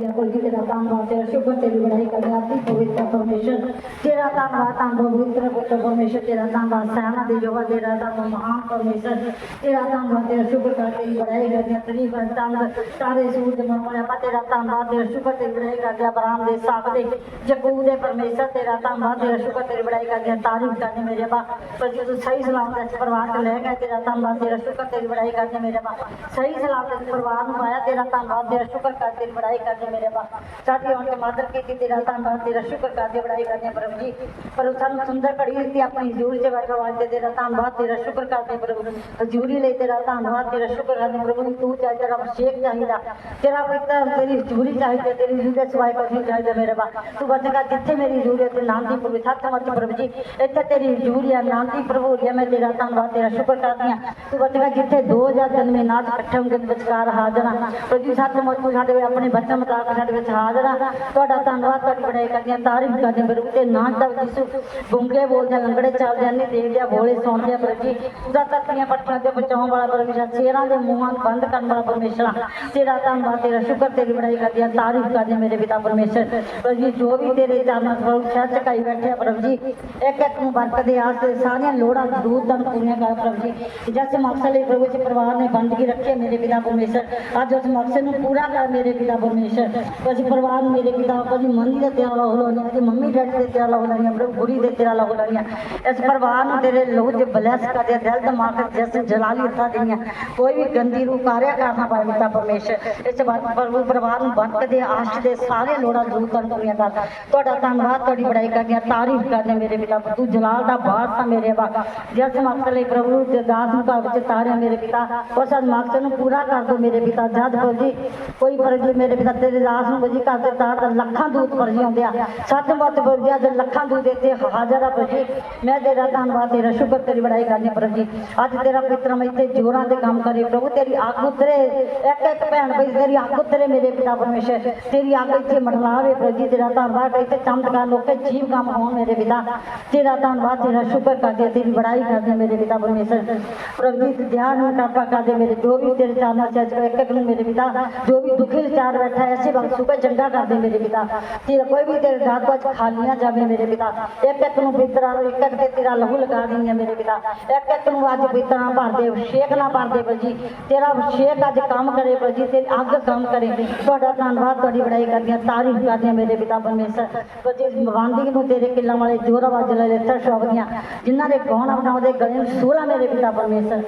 ਤੇਰਾ ਕੋਈ ਤੇਰਾ ਧੰਨਵਾਦ ਤੇਰਾ ਸ਼ੁਕਰ ਤੇਰੀ ਬੜਾਈ ਕਰਦੇ ਆਤੀ ਪਵਿੱਤਰ ਪਰਮੇਸ਼ਰ। ਤੇਰਾ ਧੰਨਵਾਦ ਤਾਂ ਪਵਿੱਤਰ ਪੁੱਤਰ ਪਰਮੇਸ਼ਰ, ਤੇਰਾ ਧੰਨਵਾਦ ਸਹਿਣਾ ਦੇ ਜੋਗਾ, ਤੇਰਾ ਧੰਨਵਾਦ ਮਹਾਨ ਪਰਮੇਸ਼ਰ। ਤੇਰਾ ਧੰਨਵਾਦ ਤੇਰਾ ਸ਼ੁਕਰ ਕਰਦੇ ਤੇਰੀ ਬੜਾਈ ਕਰਦੇ ਹਾਂ ਤੇਰੀ ਬੰਦਾਂ ਸਾਰੇ ਸੂਰ ਦੇ ਮਨ ਤੇਰਾ ਧੰਨਵਾਦ ਤੇਰਾ ਸ਼ੁਕਰ ਤੇਰੀ ਬੜਾਈ ਕਰਦੇ ਹਾਂ ਦੇ ਸਾਥ ਦੇ, ਜਗੂ ਦੇ ਪਰਮੇਸ਼ਰ, ਤੇਰਾ ਧੰਨਵਾਦ ਤੇਰਾ ਸ਼ੁਕਰ ਤੇਰੀ ਬੜਾਈ ਕਰਦੇ ਤਾਰੀਫ ਕਰਦੇ ਮੇਰੇ ਬਾ ਪਰ ਜਦੋਂ ਸਹੀ ਸਲਾਮਤ ਪਰਿਵਾਰ ਤੇ ਲੈ ਗਏ ਤੇਰਾ ਧੰਨਵਾਦ ਤੇਰਾ ਸ਼ੁਕਰ ਤੇਰੀ ਬੜਾਈ ਕਰਦੇ ਹਾਂ ਮੇਰੇ ਬਾ ਸਹੀ ਸਲਾਮਤ ਪਰਿਵਾਰ ਨੂੰ ਆਇਆ, ਤੇਰਾ ਧੰਨਵਾਦ ਤੇਰਾ ਸ਼ੁਕਰ ਕਰਦੇ ਤੇਰੀ ਬੜਾਈ ਕਰਦੇ ਹਾਂ ਮੇਰੇ ਬਾ ਸਾਡੀ ਹੁਣ ਤੇ ਮਦਦ ਕੀਤੀ ਤੇਰਾ ਧੰਨਵਾਦ ਤੇਰਾ ਸ਼ੁਕਰ ਕਰਦੇ ਬੜਾਈ ਕਰਦੇ ਹਾਂ ਪ੍ਰਭੂ ਜੀ। ਪਰ ਸਾਨੂੰ ਸੁੰਦਰ ਘੜੀ ਦਿੱਤੀ ਆਪਣੀ ਹਜ਼ੂਰੀ 'ਚ ਬੈਠੋ ਵਾਸਤੇ, ਤੇਰਾ ਧੰਨਵਾਦ ਤੇਰਾ ਸ਼ੁਕਰ ਕਰਦੇ ਹਾਂ ਪ੍ਰਭੂ ਹਜ਼ੂਰੀ ਲਈ ਤੇਰਾ ਧੰਨਵਾਦ ਤੇਰਾ ਸ਼ੁਕਰ ਕਰਦੇ ਹਾਂ ਪ੍ਰਭੂ ਤੂੰ ਚਾਹੇ ਤੇਰਾ ਅਭਿਸ਼ੇਕ ਚਾਹੀਦਾ, ਤੇਰਾ ਪਵਿੱਤਰ ਤੇਰੀ ਹਜ਼ੂਰੀ ਚਾਹੀਦੀ, ਤੇਰੀ ਹਜ਼ੂਰੀ ਦੇ ਸਿਵਾਏ ਕੁਝ ਨਹੀਂ ਚਾਹੀਦਾ ਮੇਰੇ ਬਾ ਤੂੰ ਬਚੇਗਾ ਜਿੱਥੇ ਮੇਰੀ ਹਜ਼ੂਰੀ ਹੈ ਤੇ ਨਾਮ ਦੀ ਪ੍ਰਭੂ ਜੀ ਇੱਥੇ ਤੇਰੀ ਹਜ਼ੂਰੀ ਹੈ ਨਾਮ ਦੀ ਪ੍ਰਭੂ ਜੀ ਮੈਂ ਤੇਰਾ ਧੰਨਵਾਦ ਤੇਰਾ ਸ਼ੁਕਰ ਕਰਦੀ ਹਾਂ ਤੂੰ ਬਚੇਗਾ ਜਿੱਥੇ ਦੋ ਜਾਂ ਤਿੰਨ ਮੇ ਨਾਚ ਇਕੱਠੇ ਹੋਣਗੇ ਤੇ ਵਿਚਕਾਰ ਹਾਜ਼ਰ ਹਾਂ ਪ੍ਰਭੂ ਸੱਚ ਮੁੱਚ ਸਾਡੇ ਆਪਣੇ ਬੱਚੇ ਮੁਤਾਬਕ ਸਾਡੇ ਵਿੱਚ ਹਾਜ਼ਰ ਹਾਂ। ਤੁਹਾਡਾ ਧੰਨਵਾਦ ਤੁਹਾਡੀ ਬੜਾਈ ਕਰਦੀਆਂ ਤਾਰੀਫ ਕਰਦੇ ਹਾਂ। ਪ੍ਰਭੂ ਤੇ ਨਾਚ ਦਾ ਜਿਸੂ ਗੁੰਗੇ ਬੋਲਦੇ ਲੰਗੜੇ ਚੱਲਦੇ ਆ, ਦੇਖਦੇ ਬੋਲੇ ਸੁਣਦੇ ਪ੍ਰਭੂ ਜੀ। ਉਹਦਾ ਧਰਤੀਆਂ ਪੱਟੀਆਂ ਤੇ ਬਚਾਉਣ ਵਾਲਾ ਪਰਮੇਸ਼ਰ ਸ਼ੇਰਾਂ ਦੇ ਮੂੰਹਾਂ ਨੂੰ ਬੰਦ ਕਰਨ ਵਾਲਾ ਪਰਮੇਸ਼ਰ ਤੇਰਾ ਧੰਨਵਾਦ ਤੇਰਾ ਸ਼ੁਕਰ ਤੇਰੀ ਬੜਾਈ ਕਰਦੀ ਤਾਰੀਫ ਕਰਦੇ ਮੇਰੇ ਪਿਤਾ ਪਰਮੇਸ਼ਰ। ਪ੍ਰਭੂ ਜੀ ਜੋ ਵੀ ਤੇਰੇ ਚਰਨਾਂ ਤੋਂ ਸ਼ਹਿਰ ਚਕਾਈ ਬੈਠੇ ਆ ਪ੍ਰਭੂ ਜੀ ਇੱਕ ਇੱਕ ਨੂੰ ਬਰਕਤ ਦੇ ਆਸਤੇ ਸਾਰੀਆਂ ਲੋੜਾਂ ਦੂਰ ਤਨ ਪੂਰੀਆਂ ਕਰ ਪ੍ਰਭੂ ਜੀ। ਜਿਸ ਮਕਸਦ ਲਈ ਪ੍ਰਭੂ ਜੀ ਪਰਿਵਾਰ ਨੇ ਬੰਦਗੀ ਰੱਖੀ ਹੈ ਮੇਰੇ ਪਿਤਾ ਪਰਮੇਸ਼ਰ ਅੱਜ ਉਸ ਮਕਸਦ ਨੂੰ ਪੂਰਾ ਕਰ ਮੇਰੇ ਪਿਤਾ ਪਰਮੇਸ਼ਰ। ਕੁਝ ਪਰਿਵਾਰ ਨੂੰ ਮੇਰੇ ਪਿਤਾ ਕੁਝ ਮੰਨੀ ਦੇ ਤੇਰਾ ਲਹੂ ਲਾਉਣੀਆਂ ਤੇ ਮੰਮੀ ਡੈਡੀ ਦੇ ਤੇਰਾ ਲਹੂ ਲਾਉਣੀਆਂ ਪ੍ਰਭੂ ਬੁੜੀ ਦੇ ਤੇਰਾ ਲਹੂ ਲਾਉਣੀਆਂ ਇਸ ਪਰਿਵਾਰ ਨੂੰ ਤੇਰੇ ਲਹੂ ਦੇ ਬਲੈਸ ਕਰ ਦੇ ਦਿਲ ਦਿਮਾਗ ਜਿਸ ਜਲਾਲੀ ਹੱਥਾਂ ਦੀਆਂ ਕੋਈ ਵੀ ਗੰਦੀ ਰੂਹ ਕਾਰਿਆ ਕਰਨਾ ਪਾਏ ਪਿਤਾ ਪਰਮੇਸ਼ਰ ਇਸ ਬਾਤ ਸਾਰੇ ਲੋੜਾਂ ਜ਼ਰੂਰ ਕਰਨ ਪੂਰੀਆਂ ਕਰ ਤੁਹਾਡਾ ਧੰਨਵਾਦ ਤੁਹਾਡੀ ਬੜਾਈ ਕਰਦੇ ਹਾਂ ਤਾਰੀਫ ਕਰਦੇ ਮੇਰੇ ਪਿਤਾ ਤੂੰ ਜਲਾਲ ਦਾ ਬਾਦਸ਼ਾਹ ਮੇਰੇ ਬਾਬਾ ਜਿਸ ਮਕਸਦ ਲਈ ਪ੍ਰਭੂ ਦੇ ਦਾਸ ਨੂੰ ਘਰ ਵਿੱਚ ਤਾਰਿਆ ਮੇਰੇ ਪਿਤਾ ਉਸ ਮਕਸਦ ਨੂੰ ਪੂਰਾ ਕਰ ਦੋ ਮੇਰੇ ਪਿਤਾ ਜਦ ਹੋ ਜੀ ਕੋਈ ਫਰਜ਼ ਮੇਰੇ ਪਿਤਾ ਤੇਰੇ ਦਾਸ ਨੂੰ ਵਜੀ ਕਰ ਦੇ ਤਾਰ ਲੱਖਾਂ ਦੂਤ ਫਰਜੀ ਆਉਂਦੇ ਆ। ਸੱਚ ਮਤ ਬੋਲਿਆ ਜੇ ਲੱਖਾਂ ਦੂਤ ਇੱਥੇ ਹਾਜ਼ਰ ਪ੍ਰਭੂ ਮੈਂ ਤੇਰਾ ਧੰਨਵਾਦ, ਤੇਰਾ ਸ਼ੁਕਰ, ਤੇਰੀ ਬੜਾਈ ਕਰਦੀ ਪ੍ਰਭੂ ਅੱਜ ਤੇਰਾ ਪਿੱਤਰ ਮੈਂ ਇੱਥੇ ਜੋਰਾਂ ਦੇ ਕੰਮ ਕਰੇ। ਪ੍ਰਭੂ, ਤੇਰੀ ਅੱਗ ਉਤਰੇ। ਇੱਕ ਇੱਕ ਭੈਣ ਭਾਈ, ਤੇਰੀ ਅੱਗ ਉਤਰੇ ਮੇਰੇ ਪਿਤਾ ਪਰਮੇਸ਼ਰ। ਤੇਰੀ ਅੱਗ ਇੱਥੇ ਮਠਲਾਵੇ ਪ੍ਰਭੂ ਤੇਰਾ ਧੰਨਵਾਦ। ਇੱਥੇ ਚਮਤਕਾਰ ਲੋਕੇ ਜੀਵ ਕੰਮ ਹੋਣ ਮੇਰੇ ਪਿਤਾ। ਤੇਰਾ ਧੰਨਵਾਦ, ਤੇਰਾ ਸ਼ੁਕਰ ਕਰਦੇ ਤੇਰੀ ਬੜਾਈ ਕਰਦੇ ਮੇਰੇ ਪਿਤਾ ਪਰਮੇਸ਼ਰ। ਪ੍ਰਭੂ ਜੀ, ਧਿਆਨ ਨੂੰ ਕਾਪਾ ਕਰਦੇ ਮੇਰੇ। ਜੋ ਵੀ ਤੇਰੇ ਚਾਹਨਾ ਚੱਜ ਇੱਕ ਇੱਕ ਨੂੰ ਮੇਰੇ ਪਿਤਾ, ਜੋ ਵੀ ਦੁਖੀ ਵਿਚਾਰ ਬੈਠਾ ਹੈ ਐਸੇ ਵਕਤ ਸੁਬਹ ਚੰਗਾ ਕਰਦੇ ਮੇਰੇ ਪਿਤਾ। ਤੇਰਾ ਕੋਈ ਵੀ ਤੇਰੇ ਦਾਤ ਵਿੱਚ ਖਾਲੀ ਨਾ ਜਾਵੇ ਮੇਰੇ ਪਿਤਾ। ਇੱਕ ਇੱਕ ਨੂੰ ਬਿਤਰਾ ਨੂੰ ਇੱਕ ਇੱਕ ਤੇ ਤੇਰਾ ਲਹੂ ਲਗਾ ਦੇਂਗੇ ਮੇਰੇ ਪਿਤਾ। ਇੱਕ ਇੱਕ ਨੂੰ ਅੱਜ ਬਿਤਰਾ ਭਰ ਦੇ, ਅਭਿਸ਼ੇਕ ਨਾ ਭਰ ਦੇ ਜੀ ਤੇਰਾ ਅਭਿਸ਼ੇਕ ਅੱਜ ਕੰਮ ਕਰੇ ਜੀ ਤੇ ਅੱਗ ਕੰਮ ਕਰੇ। ਤੁਹਾਡਾ ਧੰਨਵਾਦ, ਤੁਹਾਡੀ ਬੜਾਈ ਕਰਦੀ ਤਾਰੀਫ ਕਰਦੀਆਂ ਮੇਰੇ ਪਿਤਾ ਪਰਮੇਸ਼ਰ। ਜੀ ਬੰਦੀ ਨੂੰ ਤੇਰੇ ਕਿੱਲਾਂ ਵਾਲੇ ਜੋਰ ਆਵਾਜ਼ ਲੈ ਲੈ ਸ਼ਬਦੀਆਂ ਜਿਨ੍ਹਾਂ ਦੇ ਗਾਉਣ ਬਣਾਉਂਦੇ ਗਲੇ ਨੂੰ ਸੋਲਾ ਮੇਰੇ ਪਿਤਾ ਪਰਮੇਸ਼ਰ।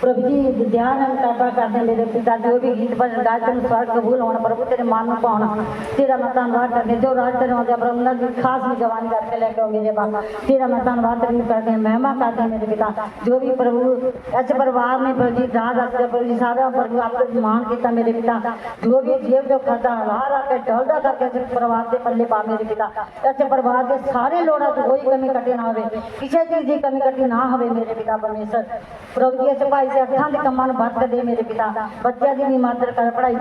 ਪ੍ਰਭੂ ਜੀ ਧਿਆਨ ਨਾਲ ਕਰਦੇ ਮੇਰੇ ਪਿਤਾ। ਜੋ ਵੀ ਗੀਤ ਭਜਨ ਗਾਇ ਤੈਨੂੰ ਸਵਾਰ ਕਬੂਲ ਹੋਣ, ਪ੍ਰਭੂ ਤੇਰੇ ਮਨ ਨੂੰ ਪਾਉਣਾ। ਤੇਰਾ ਮੈਂ ਧੰਨਵਾਦ ਕਰਦੇ ਜੋ ਰਾਜ ਤੇਰੇ ਆਉਂਦੇ ਪ੍ਰਭੂ ਉਹਨਾਂ ਦੀ ਖਾਸ ਨਿਗਰਾਨੀ ਕਰਕੇ ਲੈ ਕੇ ਆਓ ਮੇਰੇ ਬਾਬਾ ਤੇਰਾ ਮੈਂ ਧੰਨਵਾਦ ਤੇਰੀ ਕਰਦੇ ਹਾਂ, ਮਹਿਮਾ ਕਰਦੇ ਹਾਂ ਮੇਰੇ ਪਿਤਾ। ਜੋ ਵੀ ਪ੍ਰਭੂ ਅੱਜ ਪਰਿਵਾਰ ਨੇ ਪ੍ਰਭੂ ਜੀ ਰਾਜ ਅਸਰ ਪ੍ਰਭੂ ਜੀ ਸਾਰਾ ਪ੍ਰਭੂ ਆਪੇ ਮਾਨ ਕੀਤਾ ਮੇਰੇ ਪਿਤਾ। ਜੋ ਵੀ ਜੀਵ ਜੋ ਖਾਦਾ ਹਾਰ ਆ ਕੇ ਢਲਦਾ ਕਰਕੇ ਇਸ ਪਰਿਵਾਰ ਦੇ ਪੱਲੇ ਪਾ ਮੇਰੇ ਪਿਤਾ। ਇਸ ਪਰਿਵਾਰ ਦੇ ਸਾਰੇ ਲੋੜਾਂ ਤੋਂ ਕੋਈ ਕਮੀ ਕੱਟੇ ਨਾ ਹੋਵੇ ਕਿਸੇ ਚੀਜ਼ ਦੀ ਕਮੀ ਕੱਟੀ ਨਾ ਹੋਵੇ ਮੇਰੇ ਪਿਤਾ ਪਰਮੇਸ਼ਰ। ਪ੍ਰਭੂ ਜੀ ਇਸ ਭਾਈ ਦੇ ਅੱਖਾਂ ਦੇ ਕੰਮਾਂ ਨੂੰ ਬਰਕਤ ਦੇ ਮੇਰੇ ਪਿਤਾ। ਬੱਚਿਆਂ ਦੀ ਵੀ ਮਦਦ ਕਰ ਪੜ੍ਹਾਈ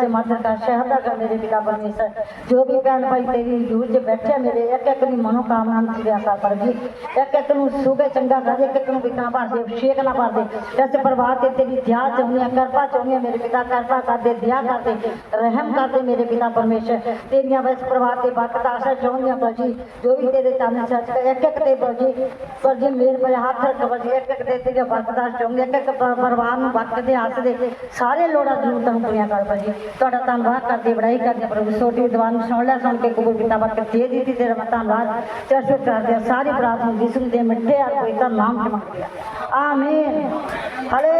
ਦਾ ਪਰਮੇਸ਼ਰ ਜੋ ਵੀ ਭੈਣ ਭਾਈ ਤੇਰੀ ਹਜ਼ੂਰ 'ਚ ਬੈਠੇ ਮੇਰੇ ਇੱਕ ਇੱਕ ਦੀ ਮਨੋਕਾਮਨਾ ਨੂੰ ਪੂਰਾ ਕਰ ਪਰ ਜੀ ਇੱਕ ਇੱਕ ਨੂੰ ਸੁਬੇ ਚੰਗਾ ਕਰ ਦੇ ਇੱਕ ਇੱਕ ਨੂੰ ਬਿਕਣਾ ਭਰ ਦੇ ਅਭਿਸ਼ੇਕ ਨਾ ਭਰ ਦੇ ਇਸ ਪਰਿਵਾਰ ਤੇ ਤੇਰੀ ਦਿਆ ਚਾਹੁੰਦੀ ਆ ਕਿਰਪਾ ਚਾਹੁੰਦੀ ਆ ਮੇਰੇ ਪਿਤਾ ਕਿਰਪਾ ਕਰ ਦੇ ਦਿਆ ਕਰ ਦੇ ਰਹਿਮ ਕਰ ਦੇ ਮੇਰੇ ਪਿਤਾ ਪਰਮੇਸ਼ਰ। ਤੇਰੀਆਂ ਇਸ ਪਰਿਵਾਰ ਤੇ ਬਰਕਤ ਆਸ਼ਾ ਚਾਹੁੰਦੀ ਆ ਜੀ ਜੋ ਵੀ ਤੇਰੇ ਚਾਹਨੇ ਸੱਚ ਇੱਕ ਇੱਕ ਤੇ ਜੀ ਪਰ ਜੀ ਮੇਰੇ ਪਰ ਹੱਥ ਰੱਖ ਜੀ ਇੱਕ ਇੱਕ ਤੇ ਤੇਰੀ ਬਰਕਤਾਂ ਚਾਹੁੰਦੀ ਆ, ਇੱਕ ਇੱਕ ਪ- ਪਰਿਵਾਰ ਨੂੰ ਬਰਕਤ ਦੇ ਹੱਥ ਦੇ ਸਾਰੇ ਲੋੜਾਂ ਜ਼ਰੂਰਤਾਂ ਨੂੰ ਪੂਰੀਆਂ ਕਰ ਜੀ। ਤੁਹਾਡਾ ਧੰਨਵਾਦ ਕਰਦੇ ਬੜਾਈ ਕਰਦੇ ਪ੍ਰਭੂ ਛੋਟੀ ਦੀਵਾਨ ਨੂੰ ਸੁਣ ਲਿਆ, ਸੁਣ ਕੇ ਕਬੂਲ ਕੀਤਾ ਬਰਕਤ ਦੇ ਦਿੱਤੀ, ਤੇਰਾ ਮੈਂ ਧੰਨਵਾਦ। ਤੇ ਕਰਦੇ ਸਾਰੀ ਪ੍ਰਾਰਥਨਾ ਯਿਸੂ ਦੇ ਮਿੱਠੇ ਆ ਪਵਿੱਤਰ ਨਾਮ ਚ ਮੰਗਦੇ ਆ ਆਮੀਨ। ਹਲੇ